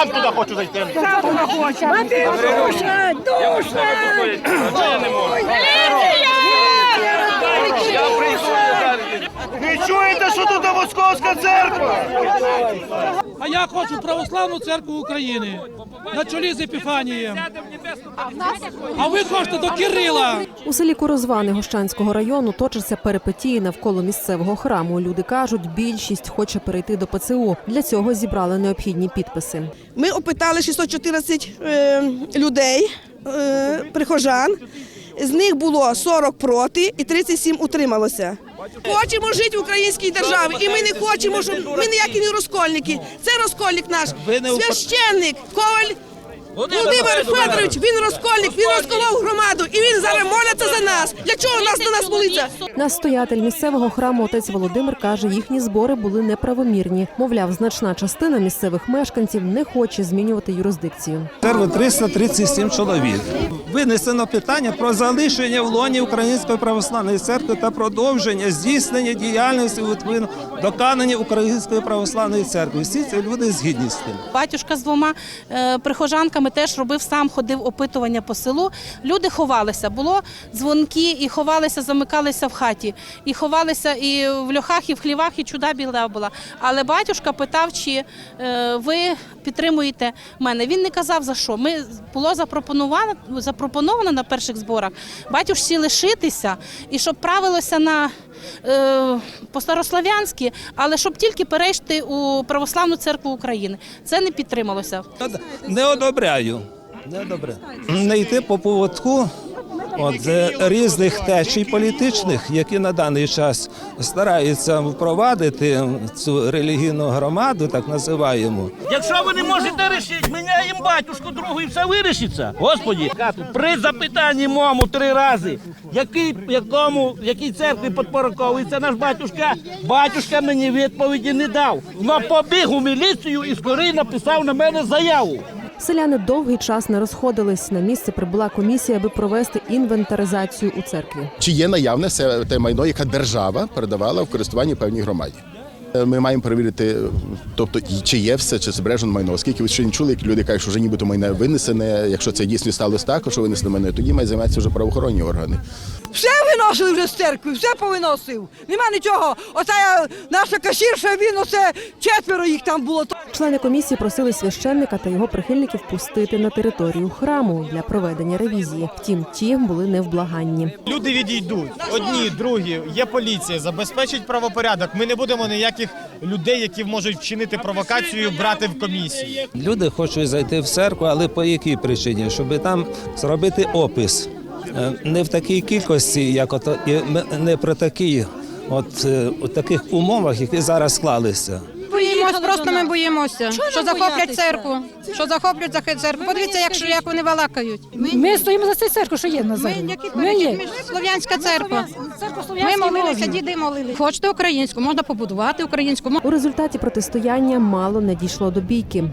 сам туди хочу зайти. Ви чуєте, що тут Московська церква? А я хочу православну церкву України на чолі з Епіфанієм. А ви хочете до Кирила. У селі Корозвани Гощанського району точаться перипетії навколо місцевого храму. Люди кажуть, більшість хоче перейти до ПЦУ. Для цього зібрали необхідні підписи. Ми опитали 614 е, людей, е, прихожан. З них було 40 проти і 37 утрималося. Хочемо жити в українській державі, і ми не хочемо, щоб ми ніякі не розкольники. Це розкольник наш священник Коваль. Володимир Федорович, він розкольник, він розколов громаду, і він зараз моляться за нас. Для чого нас до нас молиться? Настоятель місцевого храму отець Володимир каже, їхні збори були неправомірні. Мовляв, значна частина місцевих мешканців не хоче змінювати юрисдикцію. Церкви 337 чоловік. Винесено питання про залишення в лоні Української православної церкви та продовження здійснення діяльності відповідно до канонів Української православної церкви. Всі ці люди згідні з тим. Батюшка з двома е, теж робив сам, ходив опитування по селу. Люди ховалися. Було дзвонки і ховалися, замикалися в хаті. І ховалися і в льохах, і в хлівах, і чуда біла була. Але батюшка питав, чи е, ви підтримуєте мене. Він не казав за що. Ми було запропоновано, запропоновано на перших зборах батюшці лишитися і щоб правилося на е, по-старослав'янськи, але щоб тільки перейшти у православну церкву України. Це не підтрималося. Не одобряю. Не одобряю. Не йти по поводку от, е, різних течій політичних, які на даний час стараються впровадити цю релігійну громаду, так називаємо. Якщо ви не можете рішити, міняємо батюшку другу і все вирішиться. Господі, при запитанні мому три рази, який, якому, якій церкві підпорядковується наш батюшка, батюшка мені відповіді не дав. Но побіг у міліцію і скорий написав на мене заяву. Селяни довгий час не розходились. На місце прибула комісія, аби провести інвентаризацію у церкві. чи є наявне все те майно, яке держава передавала в користування певній громаді. Е, Ми маємо перевірити, тобто чи є все, чи збережено майно. Оскільки ви ще не чули, як люди кажуть, що вже нібито майно винесене. Якщо це дійсно сталося так, що винесено майно, тоді мають займатися вже правоохоронні органи. Все виносили вже з церкви, все повиносив. Нема нічого. Оця наша кашірша, він оце четверо їх там було. Члени комісії просили священника та його прихильників пустити на територію храму для проведення ревізії. Втім, ті були невблаганні. Люди відійдуть. Одні, другі, є поліція, забезпечить правопорядок. Ми не будемо ніяких людей, які можуть вчинити провокацію, брати в комісію. Люди хочуть зайти в церкву, але по якій причині? Щоб там зробити опис. Е, Не в такій кількості, як ото, і не при такій, от, е, от таких умовах, які зараз склалися. Боїмось, просто ми боїмося, що захоплять церкву, що захоплять захи- церкву. Подивіться, як, що- як вони балакають. Ми стоїмо за цю церкву, що є на Ми, землі. Ми є. ми Слов'янська церква. Ми молилися, діди молилися. Хочете українську, можна побудувати українську. У результаті протистояння мало не дійшло до бійки.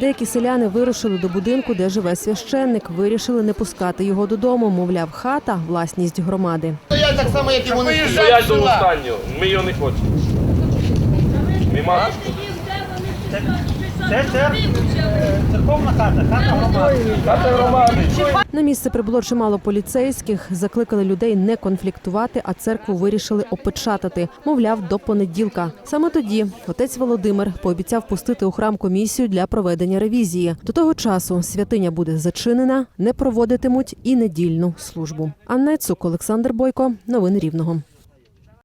Деякі селяни вирушили до будинку, де живе священник. Вирішили не пускати його додому. Мовляв, хата власність громади. Я так само, як і вони. Стоять до останнього. Ми його не хочемо. Нема. Це церковна хата, хата громади. Хата громади. На місце прибуло чимало поліцейських. Закликали людей не конфліктувати, а церкву вирішили опечатати. Мовляв, до понеділка. Саме тоді отець Володимир пообіцяв пустити у храм комісію для проведення ревізії. До того часу святиня буде зачинена, не проводитимуть і недільну службу. Анна Цук, Олександр Бойко, новини Рівного.